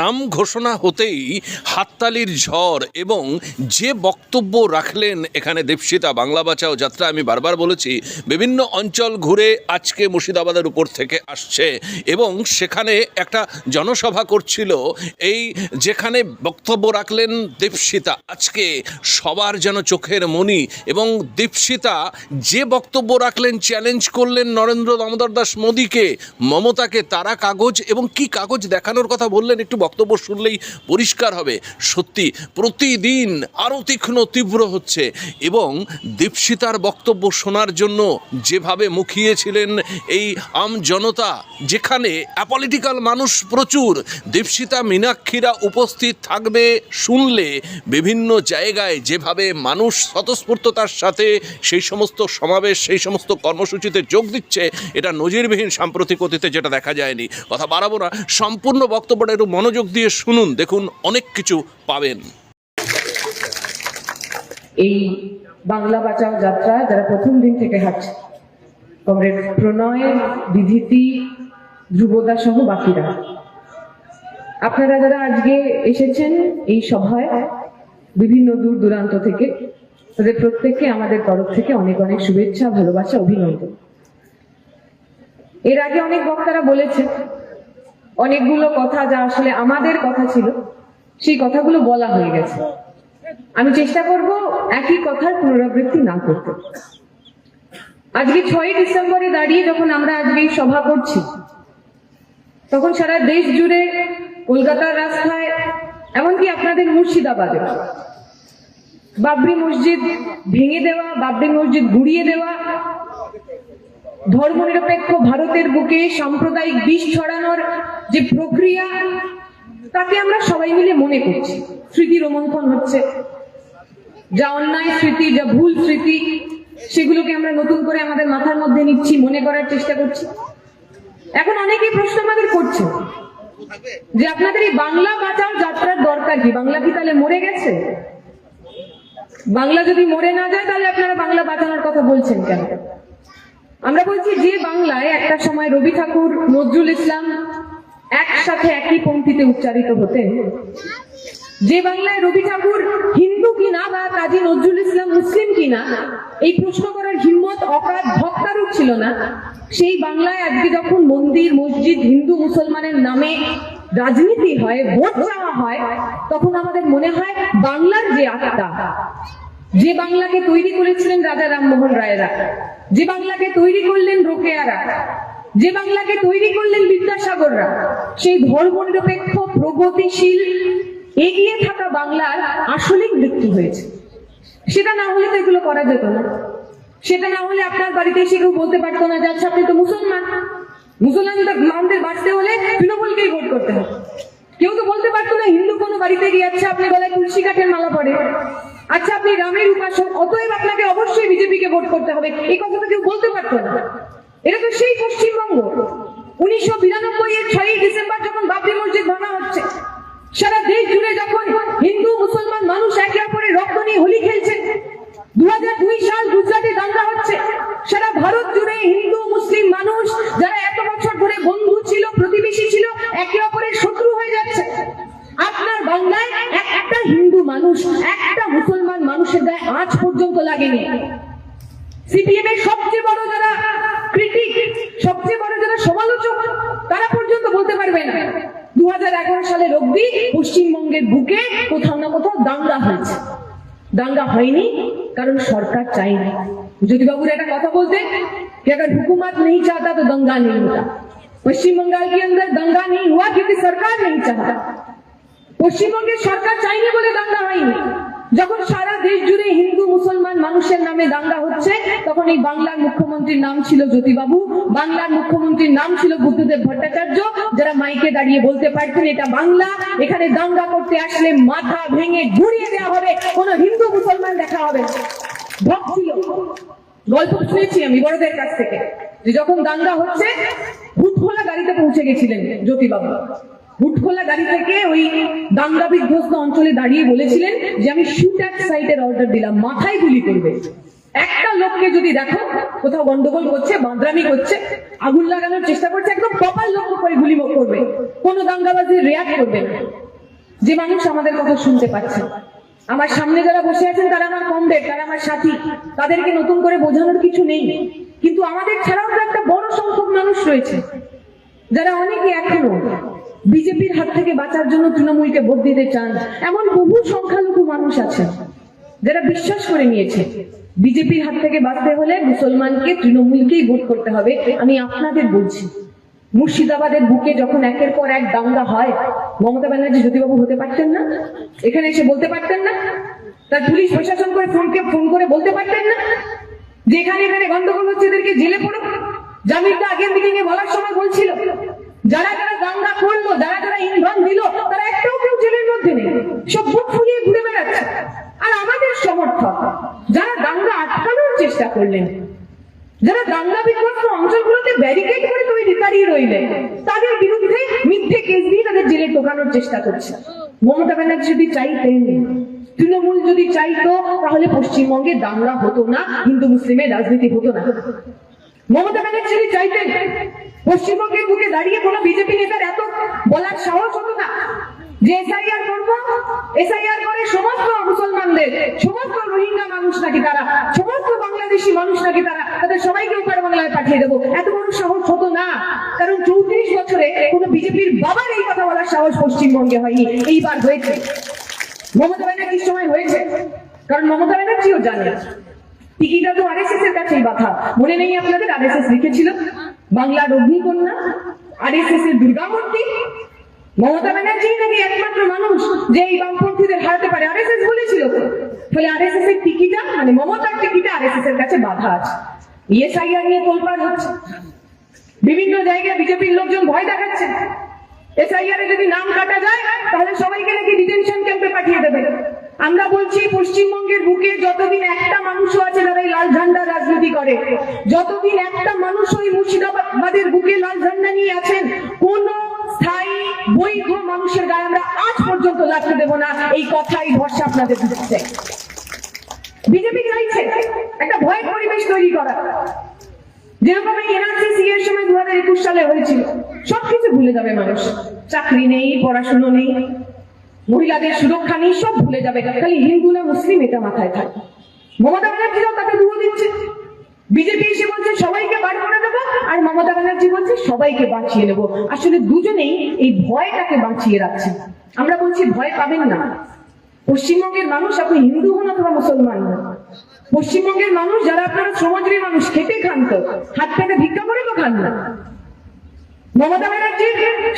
নাম ঘোষণা হতেই হাততালির ঝড় এবং যে বক্তব্য রাখলেন এখানে দেবসিতা, বাংলা বাঁচাও যাত্রা, আমি বারবার বলেছি, বিভিন্ন অঞ্চল ঘুরে আজকে মুর্শিদাবাদের উপর থেকে আসছে এবং সেখানে একটা জনসভা করছিল, এই যেখানে বক্তব্য রাখলেন দেবসিতা, আজকে সবার যেন চোখের মনি এবং দীপশিতা যে বক্তব্য রাখলেন চ্যালেঞ্জ করলেন নরেন্দ্র দামোদর দাস মোদীকে, মমতাকে, তারা কাগজ এবং কি কাগজ দেখানোর কথা বললেন একটু বক্তব্য শুনলেই পরিষ্কার হবে। সত্যি, প্রতিদিন আরও তীক্ষ্ণ, তীব্র হচ্ছে এবং দীপশিতার বক্তব্য শোনার জন্য যেভাবে মুখিয়েছিলেন এই আম জনতা, যেখানে অ্যাপলিটিক্যাল মানুষ প্রচুর, দীপশিতা মীনাক্ষীরা উপস্থিত থাকবে শুনলে বিভিন্ন জায়গায় যেভাবে মানুষ স্বতঃস্ফূর্ততার সাথে সেই সমস্ত সমাবেশ, সেই সমস্ত কর্মসূচিতে যোগ দিচ্ছে, এটা নজিরবিহীন সাম্প্রতিক অতীতে যেটা দেখা যায়নি। কথা বাড়াবো না, সম্পূর্ণ বক্তব্যটা একটু মনোযোগ দিয়ে শুনুন, দেখুন অনেক কিছু পাবেন। এই বাংলা বাঁচাও যাত্রা যারা প্রথম দিন থেকে হাঁটছে, কমরেড প্রণয় বিধিতি ধ্রুবদা সহ বাকিরা, আপনারা যারা আজকে এসেছেন এই সভায়, বিভিন্ন দূর দূরান্ত থেকে, তাদের প্রত্যেককে আমাদের তরফ থেকে অনেক অনেক শুভেচ্ছা, ভালোবাসা, অভিনন্দন। এর আগে অনেক বক্তারা বলেছেন অনেকগুলো কথা যা আসলে আমাদের কথা ছিল, সেই কথাগুলো বলা হয়ে গেছে। আমি চেষ্টা করব একই কথার পুনরাবৃত্তি না করতে। আজকে ছয় ডিসেম্বরে দাঁড়িয়ে যখন আমরা আজকে সভা করছি, তখন সারা দেশ জুড়ে কলকাতার রাস্তায়, এমনকি আপনাদের মুর্শিদাবাদে, বাবরি মসজিদ ভেঙে দেওয়া, বাবরি মসজিদ গুড়িয়ে দেওয়া ধর্মনিরপেক্ষ ভারতের বুকে সাম্প্রদায়িক বিষ ছড়ানোর যে প্রক্রিয়া, তাকে আমরা সবাই মিলে মনে করছি। স্মৃতি রোমন্থন হচ্ছে। যা অন্যায় স্মৃতি, যা ভুল স্মৃতি, সেগুলোকে আমরা নতুন করে আমাদের মাথার মধ্যে নিচ্ছি, মনে করার চেষ্টা করছি। এখন অনেকেই প্রশ্ন আমাদের করছে যে আপনাদের এই বাংলা বাঁচাও যাত্রার দরকার কি? বাংলা কি তাহলে মরে গেছে? বাংলা যদি মরে না যায়, তাহলে আপনারা বাংলা বাঁচানোর কথা বলছেন কেন? আমরা বলছি যে বাংলায় একটা সময় রবি ঠাকুর, নজরুল ইসলাম একসাথে একই পঙ্ক্তিতে উচ্চারিত হতেন। যে বাংলায় রবি ঠাকুর হিন্দু কিনা বা কাজী নজরুল ইসলাম মুসলিম কিনা, এই প্রশ্ন করার হিম্মত, অকাত ভক্তারও ছিল না। সেই বাংলায় আজকে যখন মন্দির, মসজিদ হিন্দু মুসলমানের নামে রাজনীতি হয়, ভোট চাওয়া হয়, তখন আমাদের মনে হয় বাংলার যে আত্মা যে বাংলাকে তৈরি করেছিলেন রাজা রামমোহন রায়রা, যে বাংলাকে তৈরি করলেন রোকেয়ারা, যে বাংলাকে তৈরি করলেন বিদ্যাসাগররা, সেই ধর্মনিরপেক্ষ, প্রগতিশীল, এগিয়ে থাকা বাংলার আসলেই মৃত্যু হয়েছে। সেটা না হলে তো এগুলো করা যেত না। সেটা না হলে আপনার বাড়িতে এসে কেউ বলতে পারতো না যে আচ্ছা আপনি তো মুসলমান। মুসলমানদের মানদের বাঁচতে হলে তৃণমূলকেই ভোট করতে হবে। কেউ তো বলতে পারতো না, হিন্দু কোনো বাড়িতে গিয়ে আচ্ছা আপনি গলায় তুলসী কাঠের মালা পড়ে আচ্ছা আপনি রামের উপাসক, অতএব আপনাকে অবশ্যই বিজেপিকে ভোট করতে হবে। এই কথাটা কেউ বলতে পারতো না। এটা তো সেই পশ্চিমবঙ্গ। উনিশশো বিরানব্বই এর ছয়ই ডিসেম্বর যখন বাবরি মসজিদ ভাঙা হচ্ছে, সারা দেশ জুড়ে যখন হিন্দু, মুসলমান মানুষ একে অপরের রক্ত নিয়ে হোলি খেলছেন দু সাল গুজরাটে দাঙ্গা হচ্ছে, সারা ভারত জুড়ে হিন্দু পর্যন্ত লাগেনি সিপিএম এর সবচেয়ে বড় যারা ক্রিটিক সবচেয়ে বড় যারা সমালোচক তারা পর্যন্ত বলতে পারবে না দু সালের অব্দি পশ্চিমবঙ্গের বুকে কোথাও না কোথাও দাঙ্গা হয়েছে দাঙ্গা হয়নি কারণ সরকার চায়নি যদি বাবুর একটা কথা বলতে कि अगर हुकूमत नहीं चाहता तो दंगा नहीं होता पश्चिम बंगाल के अंदर दंगा नहीं हुआ क्योंकि सरकार नहीं चाहता পশ্চিমবঙ্গের সরকার চাইনি বলে দাঙ্গা হয়নি যখন সারা দেশ জুড়ে হিন্দু, মুসলমান মানুষের নামে দাঙ্গা হচ্ছে, তখন এই বাংলার মুখ্যমন্ত্রীর নাম ছিল জ্যোতিবাবু। বাংলার মুখ্যমন্ত্রীর নাম ছিল বুদ্ধদেব ভট্টাচার্য, যারা মাইকে দাঁড়িয়ে বলতে পারতেন এটা বাংলা। এখানে দাঙ্গা করতে আসলে মাথা ভেঙে ঘুরিয়ে দেওয়া হবে, কোনো হিন্দু, মুসলমান দেখা হবে গল্প শুনেছি আমি বড়দের কাছ থেকে যে যখন দাঙ্গা হচ্ছে হুটখোলা গাড়িতে পৌঁছে গেছিলেন জ্যোতিবাবু। হুটখোলা গাড়ি থেকে ওই দাঙ্গা বিধ্বস্ত অঞ্চলে দাঁড়িয়ে বলেছিলেন যে আমি শুট অ্যাট সাইটের অর্ডার দিলাম, মাথায় গুলি করবে। একটা লোককে যদি দেখো, কোথাও গন্ডগোল করছে, বাঁদরামি করছে, আগুন লাগানোর চেষ্টা করছে, একদম কপাল লক্ষ্য করে গুলি করবে। কোন কোনো দাঙ্গাবাজি রিয়াক্ট করবে না। যে মানুষ আমাদের কথা শুনতে পাচ্ছে। আমার সামনে যারা বসে আছেন, তারা আমার কমরেড তারা আমার সাথী। তাদেরকে নতুন করে বোঝানোর কিছু নেই। কিন্তু আমাদের ছাড়াও তো একটা বড় সংখ্যক মানুষ রয়েছে। যারা অনেকে এখনও বিজেপির হাত থেকে বাঁচার জন্য তৃণমূলকে ভোট দিতে চান এমন বহু সংখ্যালঘু মানুষ আছেন যারা বিশ্বাস করে নিয়েছে, বিজেপির হাত থেকে বাঁচতে হলে মুসলমানকে তৃণমূলকেই ভোট করতে হবে, আমি আপনাদের বলছি। মুর্শিদাবাদের বুকে যখন একের পর এক দাঙ্গা হয়, মমতা ব্যানার্জি জ্যোতিবাবু হতে পারতেন না? এখানে এসে বলতে পারতেন না? তার পুলিশ প্রশাসন করে ফোনকে ফোন করে বলতে পারতেন না? যে এখানে গন্ডগোল হচ্ছে, এদেরকে জেলে পড়ো জামিনটা আগের মিটিং এ বলার সময় বলছিল। যারা যারা দাঙ্গা করল যারা যারা ইন্ধন দিল, তারা একটাও কেউ জেলের মধ্যে নেই। সব বুক ফুলিয়ে ঘুরে বেড়াচ্ছে। আর আমাদের সমর্থক, যারা দাঙ্গা আটকানোর চেষ্টা করলেন, যারা দাঙ্গা বিধ্বস্ত অঞ্চলগুলোতে ব্যারিকেড করে তৈরি দাঁড়িয়ে রইলেন, তাদের বিরুদ্ধে মিথ্যে কেস দিয়ে তাদের জেলে ঢোকানোর চেষ্টা করছে। মমতা ব্যানার্জি যদি চাইতেন, তৃণমূল যদি চাইতো, তাহলে পশ্চিমবঙ্গে দাঙ্গা হতো না, হিন্দু, মুসলিমের রাজনীতি হতো না। মমতা ব্যানার্জি চাইতেন পশ্চিমবঙ্গের বুকে দাঁড়িয়ে কোনো বিজেপি নেতার এত বলার সাহস হতো না যে এসআইআর করব, এসআইআর করে সমস্ত মুসলমানদের, সমস্ত রোহিঙ্গা মানুষ নাকি তারা, সমস্ত বাংলাদেশি মানুষ নাকি তারা, তাদের সবাইকে উপার বাংলায় পাঠিয়ে দেবো। এত বড় সাহস হতো না। কারণ চৌত্রিশ বছরে কোনো বিজেপির বাবার এই কথা বলার সাহস পশ্চিমবঙ্গে হয়নি। এইবার হয়েছে। মমতা ব্যানার্জির সময় হয়েছে। কারণ মমতা ব্যানার্জিও জানে। টিকিটা তো আরএসএস এর কাছেই বাধা। মনে নেই আপনাদের আরএসএস লিখেছিল বাংলার অগ্নিকন্যা আরএসএস এর দুর্গামূর্তি। মমতা ব্যানার্জি নাকি একমাত্র মানুষ যে এই বামপন্থীদের হারাতে পারে? আরএসএস বলেছিল। ফলে আরএসএস এর টিকিটা মানে মমতার টিকিটা আরএসএস এর কাছে বাধা আছে। ইএসআইআর নিয়ে তোলপাড় হচ্ছে। বিভিন্ন জায়গায় বিজেপির লোকজন ভয় দেখাচ্ছে। এসআইআর এ যদি নাম কাটা যায়, তাহলে সবাইকে নাকি ডিটেনশন ক্যাম্পে পাঠিয়ে দেবে। আমরা বলছি পশ্চিমবঙ্গের করে। যতদিন একটা মানুষ ওই মুর্শিদাবাদের বুকে লাল ঝান্ডা নিয়ে আছেন, কোন স্থায়ী বৈধ মানুষের গায়ে আমরা আজ পর্যন্ত লাগতে দেব না। এই কথাই ভরসা আপনাদের দিচ্ছে। বিজেপি চাইছে একটা ভয়ের পরিবেশ তৈরি করা। যেরকম এই এর সময় দু হাজার একুশ সালে হয়েছিল, সবকিছু ভুলে যাবে মানুষ। চাকরি নেই, পড়াশুনো নেই, মহিলাদের সুরক্ষা নেই, সব ভুলে যাবে। খালি হিন্দু না মুসলিম এটা মাথায় থাকে। মমতা ব্যানার্জিরাও তাকে দুয়ো দিচ্ছে। বিজেপি এসে বলছে, সবাইকে বার করে দেবো, আর মমতা ব্যানার্জি বলছে, সবাইকে বাঁচিয়ে নেব। আসলে দুজনেই এই ভয়টাকে বাঁচিয়ে রাখছে। আমরা বলছি, ভয় পাবেন না। পশ্চিমবঙ্গের মানুষ, আপনি হিন্দু হন অথবা মুসলমান হন, পশ্চিমবঙ্গের মানুষ, যারা আপনারা সমাজের মানুষ খেতে খান তো, হাত পেতে ভিক্ষা করে তো খান না। মমতা ব্যানার্জির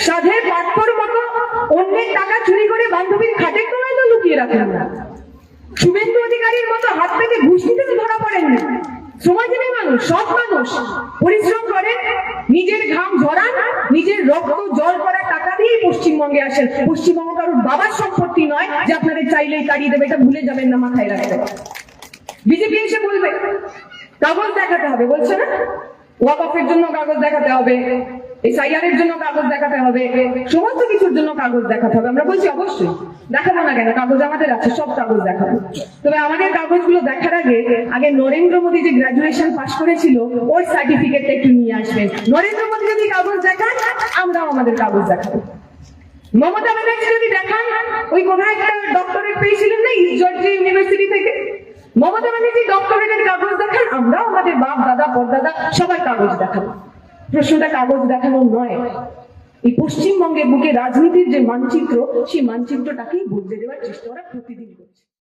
সাধের পাঠ্যর মতো অন্যের টাকা চুরি করে বান্ধবীর খাটের তলায় তো লুকিয়ে রাখেন না। শুভেন্দু অধিকারীর মতো হাত পেতে ঘুষ দিতে তো ধরা পড়েননি। সমাজের মানুষ সব মানুষ। পরিশ্রম করেন নিজের ঘাম ঝরান, নিজের রক্ত জল করা টাকা দিয়ে পশ্চিমবঙ্গে আসেন। পশ্চিমবঙ্গ কারোর বাবার সম্পত্তি নয়, যে আপনাদের চাইলেই তাড়িয়ে দেবে, এটা ভুলে যাবেন না, মাথায় রাখবেন বিজেপি এসে বলবে, কাগজ দেখাতে হবে, বলছে না? ওয়াকফের জন্য কাগজ দেখাতে হবে। এসআইআর জন্য কাগজ দেখাতে হবে, সমস্ত কিছুর জন্য কাগজ দেখাতে হবে। আমরা বলছি, অবশ্যই, দেখাবো না কেন? কাগজ আমাদের আছে, সব কাগজ দেখাবো। তবে আমাদের কাগজগুলো দেখার আগে আগে নরেন্দ্র মোদী যে গ্রাজুয়েশন পাশ করেছিল, ওর সার্টিফিকেটটা একটু নিয়ে আসবেন। নরেন্দ্র মোদী যদি কাগজ দেখান, আমরাও আমাদের কাগজ দেখাবো। মমতা ব্যানার্জি যদি দেখান, ওই কোথায় একটা ডক্টরেট পেয়েছিলেন না ইস্ট ইউনিভার্সিটি থেকে? মমতা ব্যানার্জি ডক্টরেটের কাগজ দেখান, আমরাও আমাদের বাপ, দাদা, পরদাদা সবাই কাগজ দেখাবো। প্রশ্নটা কাগজ দেখানো নয়। এই পশ্চিমবঙ্গের বুকে রাজনীতির যে মানচিত্র, সেই মানচিত্রটাকেই বদলে দেওয়ার চেষ্টা ওরা প্রতিদিন